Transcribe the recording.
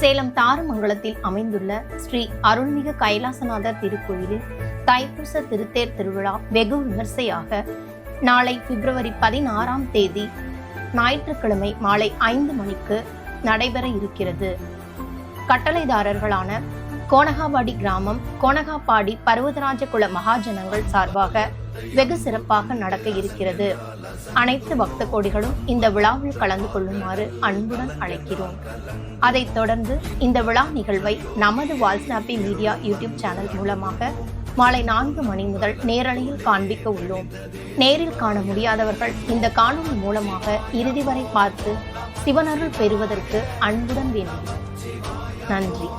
சேலம் தாரமங்கலத்தில் அமைந்துள்ள ஸ்ரீ அருள்மிகு கைலாசநாதர் திருக்கோயிலில் தைப்பூச திருத்தேர் திருவிழா வெகு விமர்சையாக நாளை பிப்ரவரி பதினாறாம் தேதி ஞாயிற்றுக்கிழமை மாலை ஐந்து மணிக்கு நடைபெற இருக்கிறது. கட்டளைதாரர்களான கோனகாபாடி கிராமம் கோனகாபாடி பர்வதராஜ குல மகாஜனங்கள் சார்பாக வெகு சிறப்பாக நடக்க இருக்கிறது. அனைத்து பக்த கோடிகளும் இந்த விழாவில் கலந்து கொள்ளுமாறு அன்புடன் அழைக்கிறோம். அதைத் தொடர்ந்து இந்த விழா நிகழ்வை நமது வால்ஸ்நாப்பி மீடியா யூடியூப் சேனல் மூலமாக மாலை நான்கு மணி முதல் நேரலையில் காண்பிக்க உள்ளோம். நேரில் காண முடியாதவர்கள் இந்த காணொலி மூலமாக இறுதி வரை பார்த்து சிவனருள் பெறுவதற்கு அன்புடன் வேண்டும் நன்றி.